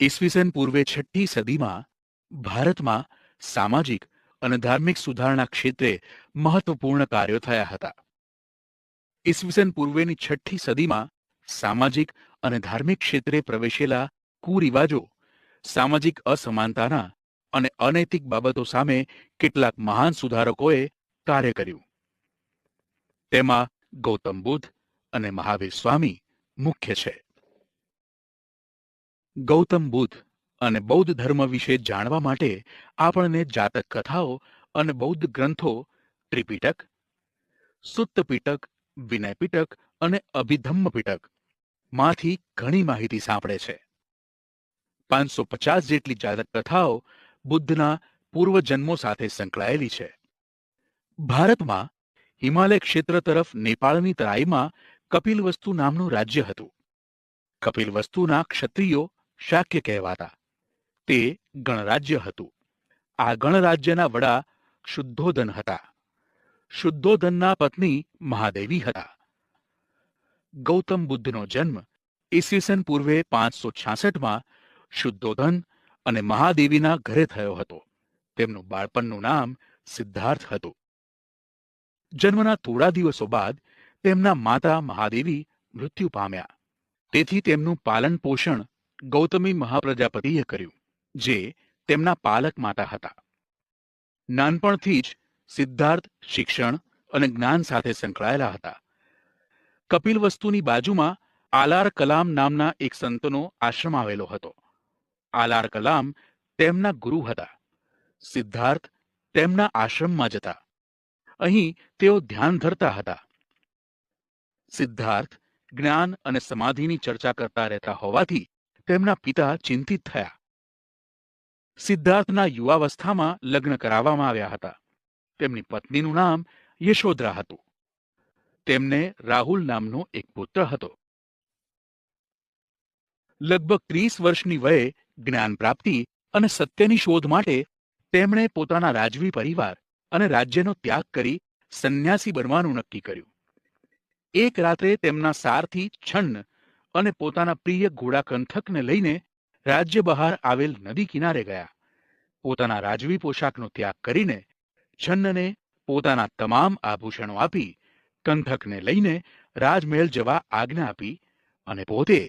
ઈસવીસન પૂર્વે છઠ્ઠી સદીમાં ભારતમાં સામાજિક અને ધાર્મિક સુધારણા ક્ષેત્રે મહત્વપૂર્ણ કાર્યો થયા હતા. ઈસવીસન પૂર્વેની છઠ્ઠી સદીમાં સામાજિક અને ધાર્મિક ક્ષેત્રે પ્રવેશેલા કુરિવાજો સામાજિક અસમાનતાના અને અનૈતિક બાબતો સામે કેટલાક મહાન સુધારકોએ કાર્ય કર્યું. તેમાં ગૌતમ બુદ્ધ અને મહાવીર સ્વામી મુખ્ય છે. ગૌતમ બુદ્ધ અને બૌદ્ધ ધર્મ વિશે જાણવા માટે આપણને જાતક કથાઓ અને બૌદ્ધ ગ્રંથો, ત્રિપિટક, સુત્તપિટક, વિનયપિટક અને અભિધમ્મપિટકમાંથી ઘણી માહિતી સાંપડે છે. પાંચસો પચાસ જેટલી જાતક કથાઓ બુદ્ધના પૂર્વજન્મો સાથે સંકળાયેલી છે. ભારતમાં હિમાલય ક્ષેત્ર તરફ નેપાળની તરાઈમાં કપિલવસ્તુ નામનું રાજ્ય હતું. કપિલવસ્તુના ક્ષત્રિયો શાક્ય કહેવાતા. તે ગણરાજ્ય હતું. આ ગણરાજ્યના વડા શુદ્ધોધન હતા. શુદ્ધોધનના પત્ની મહાદેવી હતા. ગૌતમ બુદ્ધનો જન્મ ઈસવીસન પૂર્વે પાંચસો છાસઠમાં શુદ્ધોધન અને મહાદેવીના ઘરે થયો હતો. તેમનું બાળપણનું નામ સિદ્ધાર્થ હતું. જન્મના થોડા દિવસો બાદ તેમના માતા મહાદેવી મૃત્યુ પામ્યા. તેથી તેમનું પાલન પોષણ ગૌતમી મહાપ્રજાપતિએ કર્યું, જે તેમના પાલક માતા હતા. નાનપણથી જ સિદ્ધાર્થ, શિક્ષણ અને જ્ઞાન સાથે સંકળાયેલા હતા. કપિલ વસ્તુની બાજુમાં આલાર કલામ નામના એક સંતનો આશ્રમ આવેલો હતો. આલાર કલામ તેમના ગુરુ હતા. સિદ્ધાર્થ તેમના આશ્રમમાં જતા. અહીં તેઓ ધ્યાન ધરતા હતા. સિદ્ધાર્થ જ્ઞાન અને સમાધિની ચર્ચા કરતા રહેતા હોવાથી તેમના પિતા ચિંતિત થયા. સિદ્ધાર્થના યુવાવસ્થામાં લગ્ન કરાવવામાં આવ્યા હતા. તેમની પત્નીનું નામ યશોદરા હતું. તેમને રાહુલ નામનો એક પુત્ર હતો. લગભગ ત્રીસ વર્ષની વયે જ્ઞાન પ્રાપ્તિ અને સત્યની શોધ માટે તેમણે પોતાના રાજવી પરિવાર અને રાજ્યનો ત્યાગ કરી સંન્યાસી બનવાનું નક્કી કર્યું. એક રાત્રે તેમના સારથી છન્ન અને પોતાના પ્રિય ઘોડા કંથકને લઈને રાજ્ય બહાર આવેલ નદી કિનારે ગયા. પોતાના રાજવી પોશાકનો ત્યાગ કરીને છન્નને પોતાના તમામ આભૂષણો આપી કંથકને લઈને રાજમહેલ જવા આજ્ઞા આપી અને પોતે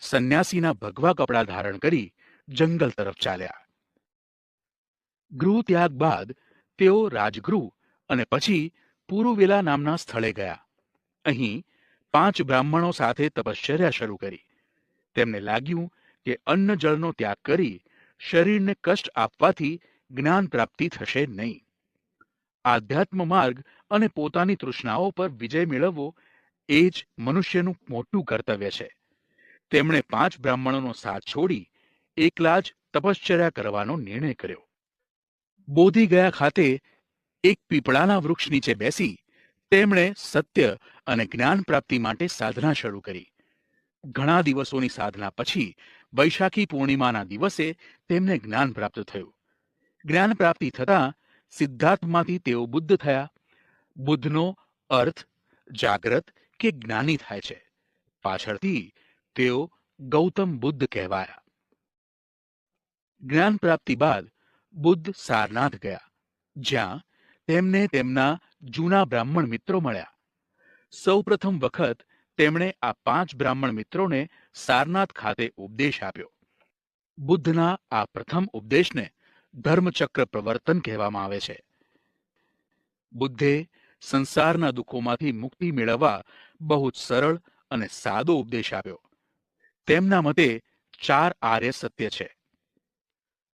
સંન્યાસીના ભગવા કપડાં ધારણ કરી જંગલ તરફ ચાલ્યા. ગૃહ ત્યાગ બાદ તેઓ રાજગૃહ અને પછી પુરુવેલા નામના સ્થળે ગયા. અહીં પાંચ બ્રાહ્મણો સાથે તપશ્ચર્યા શરૂ કરી. તેમને લાગ્યું કે અન્ન જળનો ત્યાગ કરી શરીરને કષ્ટ આપવાથી જ્ઞાન પ્રાપ્તિ થશે નહીં. આધ્યાત્મ માર્ગ અને પોતાની તૃષ્ણાઓ પર વિજય મેળવવો એ જ મનુષ્યનું મોટું કર્તવ્ય છે. તેમણે પાંચ બ્રાહ્મણોનો સાથ છોડી એકલા જ તપશ્ચર્યા કરવાનો નિર્ણય કર્યો. બોધી ગયા ખાતે એક પીપળાના વૃક્ષ નીચે બેસી તેમણે સત્ય અને જ્ઞાન પ્રાપ્તિ માટે સાધના શરૂ કરી. ઘણા દિવસોની સાધના પછી વૈશાખી પૂર્ણિમાના દિવસે તેમને જ્ઞાન પ્રાપ્ત થયું. જ્ઞાન પ્રાપ્તિ થતાં સિદ્ધાર્થમાંથી તેઓ બુદ્ધ થયા. બુદ્ધનો અર્થ જાગ્રત કે જ્ઞાની થાય છે. પાછળથી તેઓ ગૌતમ બુદ્ધ કહેવાયા. જ્ઞાન પ્રાપ્તિ બાદ બુદ્ધ સારનાથ ગયા, જ્યાં તેમને તેમના જૂના બ્રાહ્મણ મિત્રો મળ્યા. સૌપ્રથમ વખત તેમણે આ પાંચ બ્રાહ્મણ મિત્રોને સારનાથ ખાતે ઉપદેશ આપ્યો. બુદ્ધના આ પ્રથમ ઉપદેશને ધર્મચક્ર પ્રવર્તન કહેવામાં આવે છે. બુદ્ધે સંસારના દુઃખોમાંથી મુક્તિ મેળવવા બહુ જ સરળ અને સાદો ઉપદેશ આપ્યો. તેમના મતે ચાર આર્ય સત્ય છે.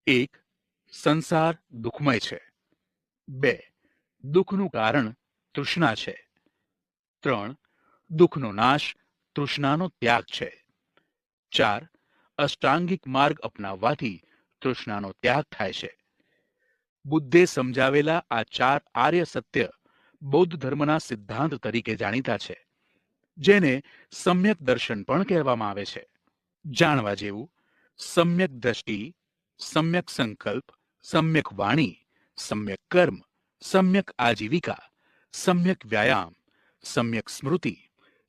એક, સંસાર દુઃખમય છે. બે દુઃખનું કારણ તૃષ્ણા છે. ત્રણ, દુઃખનો નાશ તૃષ્ણાનો ત્યાગ છે. ચાર, અષ્ટાંગિક માર્ગ અપનાવવાથી તૃષ્ણાનો ત્યાગ થાય છે. બુદ્ધે સમજાવેલા આ ચાર આર્ય સત્ય બૌદ્ધ ધર્મના સિદ્ધાંત તરીકે જાણીતા છે, જેને સમ્યક દર્શન પણ કહેવામાં આવે છે. જાણવા જેવું, સમ્યક દ્રષ્ટિ, સમ્યક સંકલ્પ, સમ્યક વાણી, સમ્યક કર્મ સમ્યક આજીવિકા સમ્યક વ્યાયામ સમ્યક સ્મૃતિ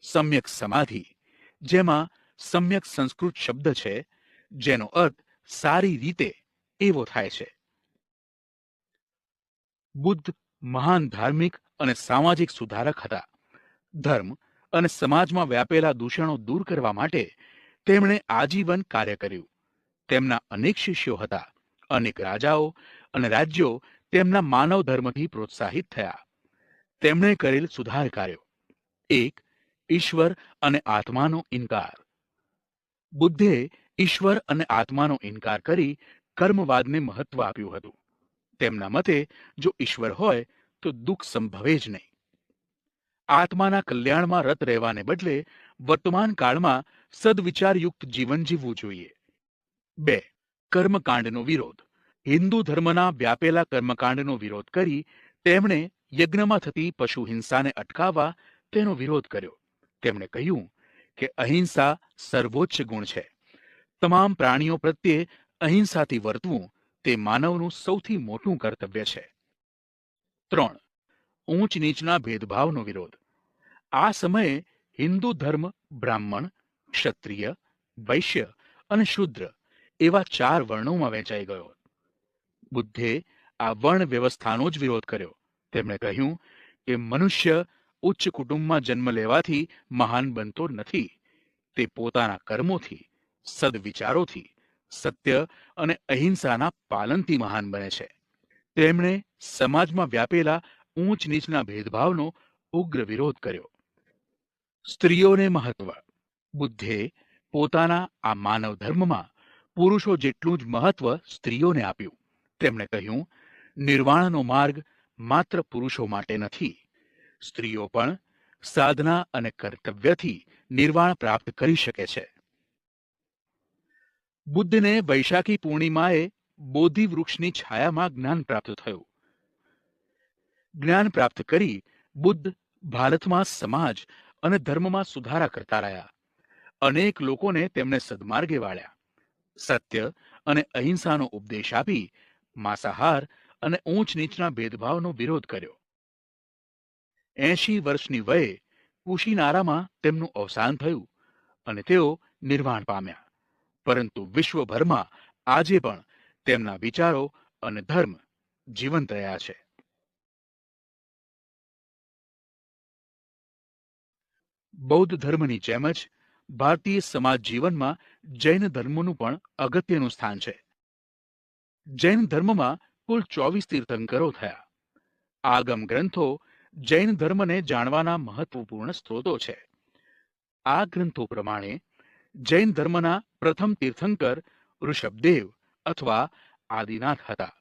સમ્યક સમાધિ જેમાં સમ્યક સંસ્કૃત શબ્દ છે જેનો અર્થ સારી રીતે એવો થાય છે બુદ્ધ મહાન ધાર્મિક અને સામાજિક સુધારક હતા ધર્મ અને સમાજમાં વ્યાપેલા દૂષણો દૂર કરવા માટે તેમણે આજીવન કાર્ય કર્યું। તેમના અનેક શિષ્યો હતા, અનેક રાજાઓ અને રાજ્યો તેમના માનવ ધર્મથી પ્રોત્સાહિત થયા. તેમણે કરેલ સુધાર કાર્યો. એક, ઈશ્વર અને આત્માનો ઇનકાર. બુદ્ધે ઈશ્વર અને આત્માનો ઇનકાર કરી કર્મવાદને મહત્વ આપ્યું હતું. તેમના મતે, જો ઈશ્વર હોય, તો દુઃખ સંભવે જ નહીં. આત્માના કલ્યાણમાં રત રહેવાને બદલે, વર્તમાન કાળમાં સદવિચારયુક્ત જીવન જીવવું જોઈએ. બે, કર્મકાંડનો વિરોધ. હિન્દુ ધર્મના વ્યાપેલા કર્મકાંડનો વિરોધ કરી તેમણે યજ્ઞમાં થતી પશુ હિંસાને અટકાવવા તેનો વિરોધ કર્યો. તેમણે કહ્યું કે અહિંસા સર્વોચ્ચ ગુણ છે. તમામ પ્રાણીઓ પ્રત્યે અહિંસાથી વર્તવું તે માનવનું સૌથી મોટું કર્તવ્ય છે. ત્રણ ઊંચ નીચના ભેદભાવનો વિરોધ. આ સમયે હિન્દુ ધર્મ બ્રાહ્મણ, ક્ષત્રિય, વૈશ્ય અને શુદ્ર એવા ચાર વર્ણોમાં વહેંચાઈ ગયો બુદ્ધે આ વર્ણ વ્યવસ્થાનો જ વિરોધ કર્યો. તેમણે કહ્યું કે મનુષ્ય ઉચ્ચ કુટુંબમાં જન્મ લેવાથી મહાન બનતો નથી. તે પોતાના કર્મોથી, સદવિચારોથી, સત્ય અને અહિંસાના પાલનથી મહાન બને છે. તેમણે સમાજમાં વ્યાપેલા ઊંચ નીચના ભેદભાવનો ઉગ્ર વિરોધ કર્યો. સ્ત્રીઓને મહત્વ. બુદ્ધે પોતાના આ માનવ ધર્મમાં પુરુષો જેટલું જ મહત્વ સ્ત્રીઓને આપ્યું. તેમણે કહ્યું, નિર્વાણનો માર્ગ માત્ર પુરુષો માટે નથી. સ્ત્રીઓ પણ સાધના અને કર્તવ્યથી નિર્વાણ પ્રાપ્ત કરી શકે છે. બુદ્ધને વૈશાખી પૂર્ણિમાએ બોધિ વૃક્ષની છાયામાં જ્ઞાન પ્રાપ્ત થયું. જ્ઞાન પ્રાપ્ત કરી બુદ્ધ ભારતમાં સમાજ અને ધર્મમાં સુધારા કરતા રહ્યા. અનેક લોકોને તેમણે સદમાર્ગે વાળ્યા. સત્ય અને અહિંસાનો ઉપદેશ આપી માંસાહાર અને ઊંચ નીચના ભેદભાવનો વિરોધ કર્યો. એંશી વર્ષની વયે કુશીનારામાં તેમનું અવસાન થયું અને તેઓ નિર્વાણ પામ્યા. પરંતુ વિશ્વભરમાં આજે પણ તેમના વિચારો અને ધર્મ જીવંત રહ્યા છે. બૌદ્ધ ધર્મની જેમ જ ભારતીય સમાજ જીવનમાં જૈન ધર્મનું પણ અગત્યનું સ્થાન છે. જૈન ધર્મમાં કુલ ચોવીસ તીર્થંકરો થયા. આગમ ગ્રંથો જૈન ધર્મને જાણવાના મહત્વપૂર્ણ સ્ત્રોતો છે. આ ગ્રંથો પ્રમાણે જૈન ધર્મના પ્રથમ તીર્થંકર ઋષભદેવ અથવા આદિનાથ હતા.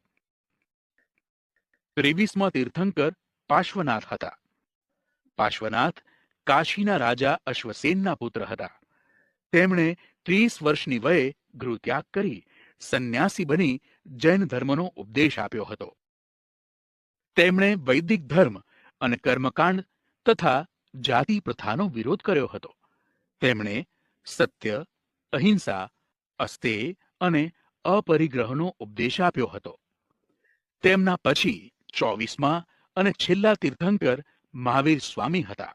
ત્રેવીસમાં તીર્થંકર પાર્શ્વનાથ હતા. પાર્શ્વનાથ કાશીના રાજા અશ્વસેનના પુત્ર હતા. તેમણે ત્રીસ વર્ષની વયે ગૃહત્યાગ કરી સંન્યાસી બની જૈન ધર્મનો ઉપદેશ આપ્યો હતો. તેમણે વૈદિક ધર્મ અને કર્મકાંડ તથા જાતિ પ્રથાનો વિરોધ કર્યો હતો. તેમણે સત્ય, અહિંસા અસ્તેય અને અપરિગ્રહનો ઉપદેશ આપ્યો હતો. તેમના પછી ચોવીસમાં અને છેલ્લા તીર્થંકર મહાવીર સ્વામી હતા.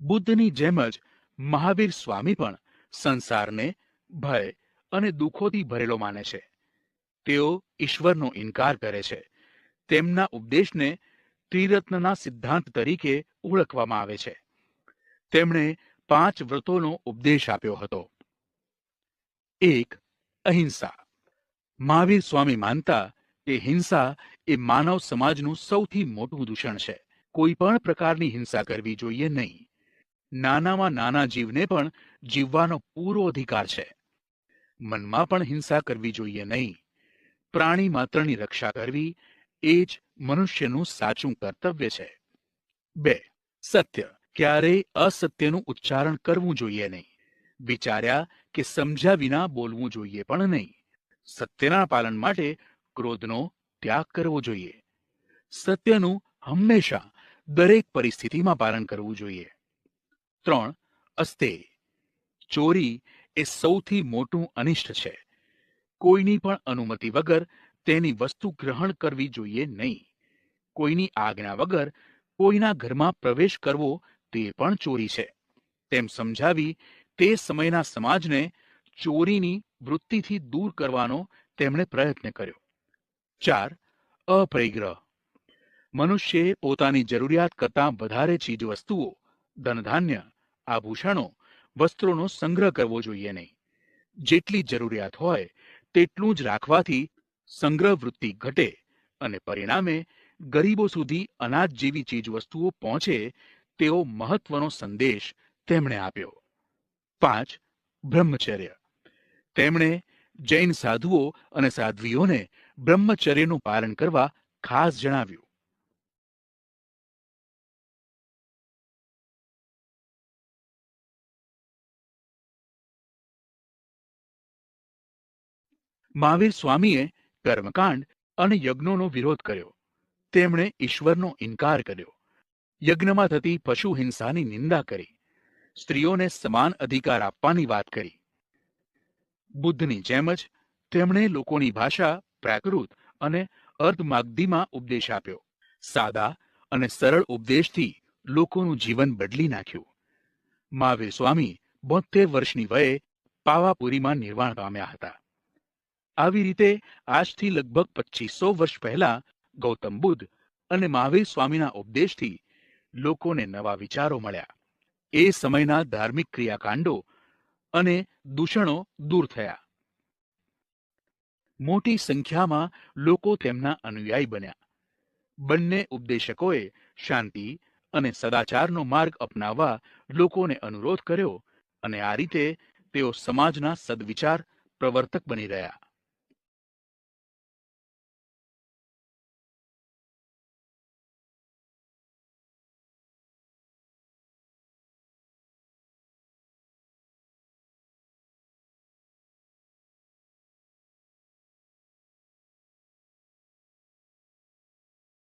બુદ્ધની જેમ જ મહાવીર સ્વામી પણ સંસારને ભય અને દુઃખોથી ભરેલો માને છે. તેઓ ઈશ્વરનો ઇનકાર કરે છે. તેમના ઉપદેશને ત્રિરત્નના સિદ્ધાંત તરીકે ઓળખવામાં આવે છે. તેમણે પાંચ વ્રતોનો ઉપદેશ આપ્યો હતો. એક, અહિંસા. મહાવીર સ્વામી માનતા કે હિંસા એ માનવ સમાજનું સૌથી મોટું દૂષણ છે. કોઈ પણ પ્રકારની હિંસા કરવી જોઈએ નહીં. નાનામાં નાના જીવને પણ જીવવાનો પૂરો અધિકાર છે. મનમાં પણ હિંસા કરવી જોઈએ નહીં. પ્રાણી માત્રની રક્ષા કરવી એ જ મનુષ્યનું સાચું કર્તવ્ય છે. બે, સત્ય. ક્યારેય અસત્યનું ઉચ્ચારણ કરવું જોઈએ નહીં. વિચાર્યા કે સમજ્યા વિના બોલવું જોઈએ પણ નહીં. સત્યના પાલન માટે ક્રોધનો ત્યાગ કરવો જોઈએ. સત્યનું હંમેશા દરેક પરિસ્થિતિમાં પાલન કરવું જોઈએ. ત્રણ અસ્તે, ચોરી એ સૌથી મોટું અનિષ્ટ છે. કોઈની પણ અનુમતિ વગર તેની વસ્તુ ગ્રહણ કરવી જોઈએ નહીં. કોઈની આજ્ઞા વગર કોઈના ઘરમાં પ્રવેશ કરવો તે પણ ચોરી છે. તેમ સમજાવી તે સમયના સમાજને ચોરીની વૃત્તિથી દૂર કરવાનો તેમણે પ્રયત્ન કર્યો. ચાર અપરિગ્રહ મનુષ્યએ પોતાની જરૂરિયાત કરતાં વધારે ચીજ વસ્તુઓ ધનધાન્ય આભૂષણો વસ્ત્રોનો સંગ્રહ કરવો જોઈએ નહીં. જેટલી જરૂરિયાત હોય, તેટલું જ રાખવાથી સંગ્રહ વૃત્તિ ઘટે અને પરિણામે ગરીબો સુધી અનાજ જેવી ચીજવસ્તુઓ પહોંચે તેવો મહત્વનો સંદેશ તેમણે આપ્યો. પાંચ, બ્રહ્મચર્ય. તેમણે જૈન સાધુઓ અને સાધ્વીઓને બ્રહ્મચર્યનું પાલન કરવા ખાસ જણાવ્યું. મહાવીર સ્વામીએ કર્મકાંડ અને યજ્ઞોનો વિરોધ કર્યો. તેમણે ઈશ્વરનો ઇનકાર કર્યો. યજ્ઞમાં થતી પશુ હિંસાની નિંદા કરી. સ્ત્રીઓને સમાન અધિકાર આપવાની વાત કરી. બુદ્ધની જેમ જ તેમણે લોકોની ભાષા પ્રાકૃત અને અર્ધમાગધીમાં ઉપદેશ આપ્યો. સાદા અને સરળ ઉપદેશથી લોકોનું જીવન બદલી નાખ્યું. મહાવીર સ્વામી બોતેર વર્ષની વયે પાવાપુરીમાં નિર્વાણ પામ્યા હતા. આવી રીતે આજથી લગભગ પચીસો વર્ષ પહેલા ગૌતમ બુદ્ધ અને મહાવીર સ્વામીના ઉપદેશથી લોકોને નવા વિચારો મળ્યા. એ સમયના ધાર્મિક ક્રિયાકાંડો અને દૂષણો દૂર થયા. મોટી સંખ્યામાં લોકો તેમના અનુયાયી બન્યા. બંને ઉપદેશકોએ શાંતિ અને સદાચારનો માર્ગ અપનાવવા લોકોને અનુરોધ કર્યો અને આ રીતે તેઓ સમાજના સદવિચાર પ્રવર્તક બની રહ્યા.